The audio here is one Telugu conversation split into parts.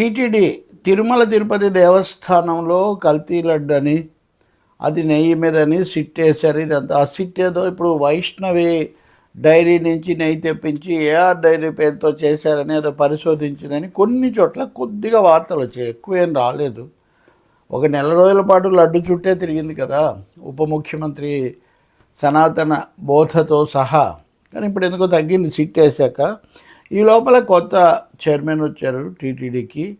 టీటీడీ తిరుమల తిరుపతి దేవస్థానంలో కల్తీ లడ్డు అని అది నెయ్యి మీదని సిట్ వేశారు ఇదంతా. ఆ సిట్ ఏదో ఇప్పుడు వైష్ణవి డైరీ నుంచి నెయ్యి తెప్పించి ఏఆర్ డైరీ పేరుతో చేశారని ఏదో పరిశోధించిందని కొన్ని చోట్ల కొద్దిగా వార్తలు వచ్చాయి. ఎక్కువేం రాలేదు. ఒక నెల రోజుల పాటు లడ్డు చుట్టే తిరిగింది కదా ఉప ముఖ్యమంత్రి సనాతన బోధతో సహా. కానీ ఇప్పుడు ఎందుకో తగ్గింది సిట్ వేశాక ఈ లోపల కొత్త చైర్మన్ వచ్చారు టీటీడీకి.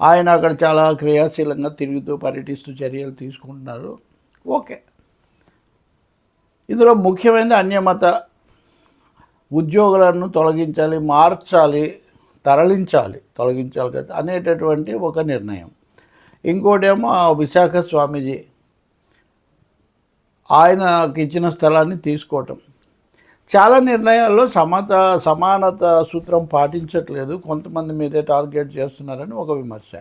ఆయన అక్కడ చాలా క్రియాశీలంగా తిరుగుతూ పర్యటిస్తూ చర్యలు తీసుకుంటున్నారు. ఓకే. ఇందులో ముఖ్యమైనది అన్యమత ఉద్యోగులను తొలగించాలి మార్చాలి తరలించాలి. తొలగించాలి కదా అనేటటువంటి ఒక నిర్ణయం. ఇంకోటేమో విశాఖ స్వామీజీ ఆయనకి ఇచ్చిన స్థలాన్ని తీసుకోవటం. చాలా నిర్ణయాల్లో సమత సమానత సూత్రం పాటించట్లేదు. కొంతమంది మీదే టార్గెట్ చేస్తున్నారని ఒక విమర్శ.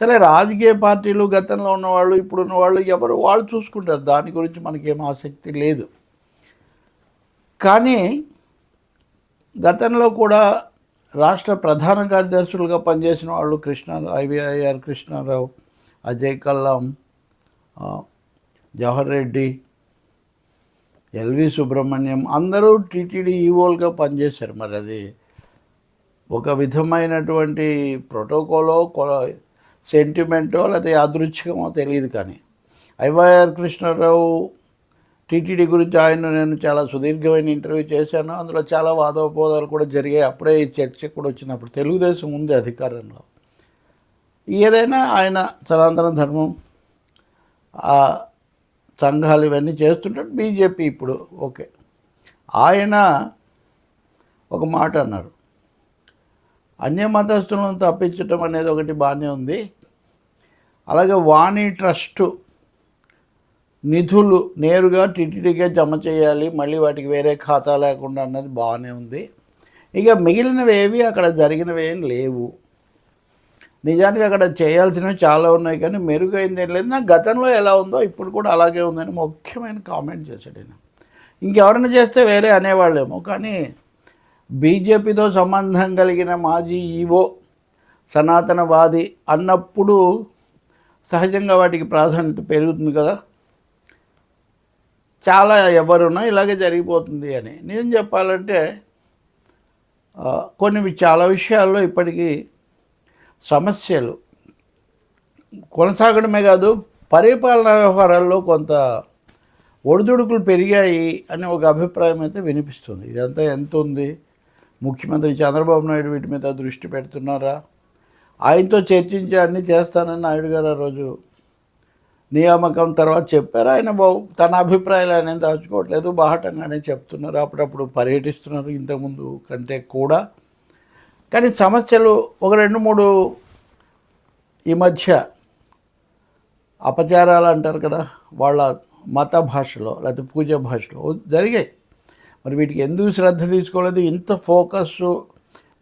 సరే రాజకీయ పార్టీలు గతంలో ఉన్నవాళ్ళు ఇప్పుడు ఉన్నవాళ్ళు ఎవరు? వాళ్ళు చూసుకుంటారు. దాని గురించి మనకేం ఆసక్తి లేదు. కానీ గతంలో కూడా రాష్ట్ర ప్రధాన కార్యదర్శులుగా పనిచేసిన వాళ్ళు కృష్ణ ఐవిఐఆర్ కృష్ణారావు అజయ్ కల్లాం జవహర్ రెడ్డి ఎల్వి సుబ్రహ్మణ్యం అందరూ టీటీడీ ఈవోలుగా పనిచేశారు మరి అది. ఒక విధమైనటువంటి ప్రోటోకాలో సెంటిమెంటో లేకపోతే యాదృచ్ఛికమో తెలియదు కానీ ఐవైఆర్ కృష్ణారావు టీటీడీ గురించి ఆయన నేను చాలా సుదీర్ఘమైన ఇంటర్వ్యూ చేశాను. అందులో చాలా వాదోపోదాలు కూడా జరిగాయి. అప్పుడే ఈ చర్చ కూడా వచ్చినప్పుడు తెలుగుదేశం ఉంది అధికారంలో. ఏదైనా ఆయన సనాతన ధర్మం సంఘాలు ఇవన్నీ చేస్తుంటాడు బీజేపీ ఇప్పుడు. ఓకే. ఆయన ఒక మాట అన్నారు. అన్య మతస్థులను తప్పించటం అనేది ఒకటి బాగానే ఉంది. అలాగే వాణి ట్రస్టు నిధులు నేరుగా టీటీడీకే జమ చేయాలి మళ్ళీ వాటికి వేరే ఖాతా లేకుండా అన్నది బాగానే ఉంది. ఇక మిగిలినవి ఏవి? అక్కడ జరిగినవి ఏం లేవు. నిజానికి అక్కడ చేయాల్సినవి చాలా ఉన్నాయి కానీ మెరుగైంది ఏం లేదు. నా గతంలో ఎలా ఉందో ఇప్పుడు కూడా అలాగే ఉందని ముఖ్యమైన కామెంట్ చేశాడు ఆయన ఇంకెవరైనా చేస్తే వేరే అనేవాళ్ళేమో కానీ బీజేపీతో సంబంధం కలిగిన మాజీ ఈవో సనాతనవాది అన్నప్పుడు సహజంగా వాటికి ప్రాధాన్యత పెరుగుతుంది కదా. చాలా ఎవరున్నా ఇలాగే జరిగిపోతుంది అని. నేను చెప్పాలంటే కొన్ని చాలా విషయాల్లో ఇప్పటికీ సమస్యలు. కొనసాగడమే కాదు పరిపాలనా వ్యవహారాల్లో కొంత ఒడిదుడుకులు పెరిగాయి అని ఒక అభిప్రాయం అయితే వినిపిస్తుంది. ఇదంతా ఎంత ఉంది? ముఖ్యమంత్రి చంద్రబాబు నాయుడు వీటి మీద దృష్టి పెడుతున్నారా? ఆయనతో చర్చించి అన్నీ చేస్తానని నాయుడు గారు ఆ రోజు నియామకం తర్వాత చెప్పారు. ఆయన తన అభిప్రాయాలు ఆయన దాచుకోవట్లేదు. బాహటంగానే చెప్తున్నారు. అప్పుడప్పుడు పర్యటిస్తున్నారు ఇంతకుముందు కంటే కూడా. కానీ సమస్యలు ఒక రెండు మూడు ఈ మధ్య అపచారాలు అంటారు కదా వాళ్ళ మత భాషలో లేకపోతే పూజ భాషలో జరిగాయి. మరి వీటికి ఎందుకు శ్రద్ధ తీసుకోలేదు ఇంత ఫోకస్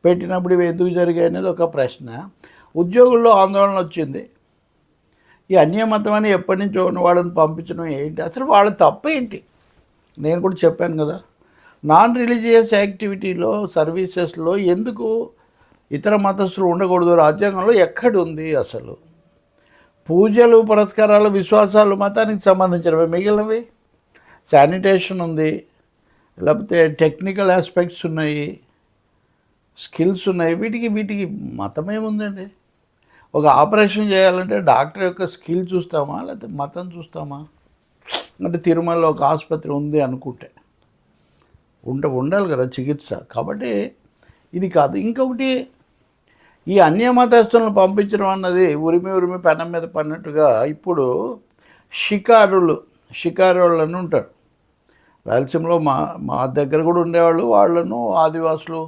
పెట్టినప్పుడు ఇవి ఎందుకు జరిగాయి అనేది ఒక ప్రశ్న. ఉద్యోగుల్లో ఆందోళన వచ్చింది. ఈ అన్యమతం అని ఎప్పటి నుంచో ఉన్న వాళ్ళని పంపించడం ఏంటి? అసలు వాళ్ళ తప్పేంటి నేను కూడా చెప్పాను కదా నాన్ రిలీజియస్ యాక్టివిటీలో సర్వీసెస్లో ఎందుకు ఇతర మతస్థులు ఉండకూడదు. రాజ్యాంగంలో ఎక్కడుంది అసలు? పూజలు పురస్కారాలు విశ్వాసాలు మతానికి సంబంధించినవి. మిగిలినవి? శానిటేషన్ ఉంది. లేకపోతే టెక్నికల్ ఆస్పెక్ట్స్ ఉన్నాయి. స్కిల్స్ ఉన్నాయి. వీటికి వీటికి మతం ఏముందండి ఒక ఆపరేషన్ చేయాలంటే డాక్టర్ యొక్క స్కిల్ చూస్తామా? లేకపోతే మతం చూస్తామా? అంటే తిరుమలలో ఒక ఆసుపత్రి ఉంది అనుకుంటే. ఉండ ఉండాలి కదా చికిత్స. కాబట్టి ఇది కాదు. ఇంకొకటి ఈ అన్యమతస్థులను పంపించడం అన్నది ఉరిమి ఉరిమి పెనం మీద పడినట్టుగా ఇప్పుడు షికారులు షికారులను ఉంటారు. రాయలసీమలో మా మా దగ్గర కూడా ఉండేవాళ్ళు వాళ్ళను ఆదివాసులు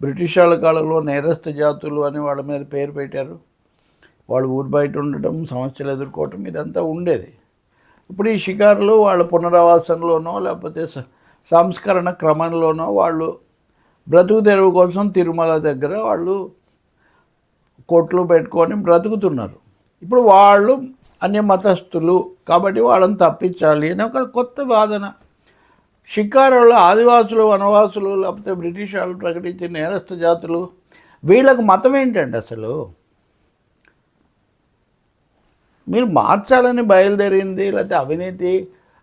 బ్రిటిష్ వాళ్ళ కాలంలో నేరస్థ జాతులు అని వాళ్ళ మీద పేరు పెట్టారు. వాళ్ళు ఊరి బయట ఉండటం సమస్యలు ఎదుర్కోవటం ఇదంతా ఉండేది. ఇప్పుడు ఈ షికారులు వాళ్ళ పునరావాసంలోనో లేకపోతే సంస్కరణ క్రమంలోనో వాళ్ళు బ్రతుకు తెరువు కోసం తిరుమల దగ్గర వాళ్ళు కోట్లు పెట్టుకొని బ్రతుకుతున్నారు. ఇప్పుడు వాళ్ళు అన్య మతస్థులు కాబట్టి వాళ్ళని తప్పించాలి అని ఒక కొత్త వాదన. షికారులు ఆదివాసులు వనవాసులు లేకపోతే బ్రిటిష్ వాళ్ళు ప్రకటించిన నేరస్థ జాతులు వీళ్ళకు మతం ఏంటండి అసలు? మీరు మార్చాలని బయలుదేరింది లేకపోతే అవినీతి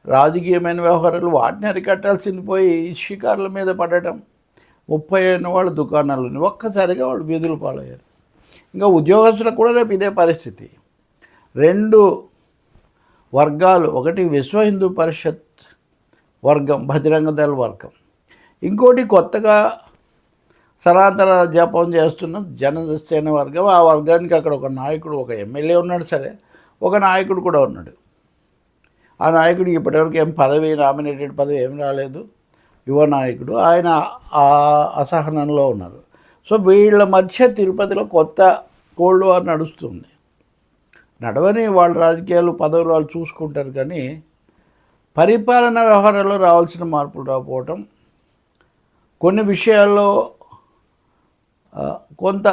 రాజకీయమైన వ్యవహారాలు వాటిని అరికట్టాల్సింది పోయి షికారుల మీద పడటం. ముప్పై అయిన వాళ్ళ దుకాణాలని ఒక్కసారిగా వాళ్ళు వీధులు పాలయ్యారు. ఇంకా ఉద్యోగస్తులకు కూడా రేపు ఇదే పరిస్థితి. రెండు వర్గాలు ఒకటి విశ్వ హిందూ పరిషత్ వర్గం బహిరంగ దళ వర్గం. ఇంకోటి కొత్తగా సనాతన జపం చేస్తున్న జనసేన వర్గం. ఆ వర్గానికి అక్కడ ఒక నాయకుడు ఒక ఎమ్మెల్యే ఉన్నాడు సరే. ఒక నాయకుడు కూడా ఉన్నాడు. ఆ నాయకుడికి ఇప్పటివరకు ఏం పదవి నామినేటెడ్ పదవి ఏం రాలేదు. యువ నాయకుడు. ఆయన ఆ అసహనంలో ఉన్నారు. సో వీళ్ళ మధ్య తిరుపతిలో కొత్త కోల్డ్ వార్ నడుస్తుంది. నడవని వాళ్ళ రాజకీయాలు పదవులు వాళ్ళు చూసుకుంటారు కానీ పరిపాలన వ్యవహారాల్లో రావాల్సిన మార్పులు రాకపోవటం కొన్ని విషయాల్లో కొంత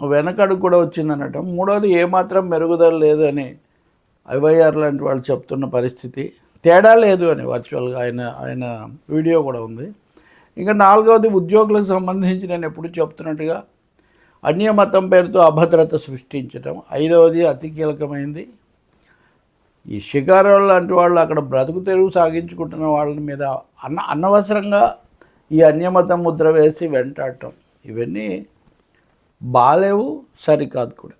వెనకడు కూడా వచ్చిందనటం మూడవది ఏమాత్రం మెరుగుదల లేదు అని ఐవైఆర్ లాంటి వాళ్ళు చెప్తున్న పరిస్థితి. తేడా లేదు అని వర్చువల్గా ఆయన ఆయన వీడియో కూడా ఉంది. ఇంకా నాలుగవది ఉద్యోగులకు సంబంధించి నేను ఎప్పుడు చెప్తున్నట్టుగా అన్యమతం పేరుతో అభద్రత సృష్టించడం ఐదవది అతి కీలకమైంది. ఈ షికారు లాంటి వాళ్ళు అక్కడ బ్రతుకు తెరువు సాగించుకుంటున్న వాళ్ళ మీద అన్న అనవసరంగా ఈ అన్యమతం ముద్ర వేసి వెంటాడటం. ఇవన్నీ బాలేవు సరికాదు కూడా.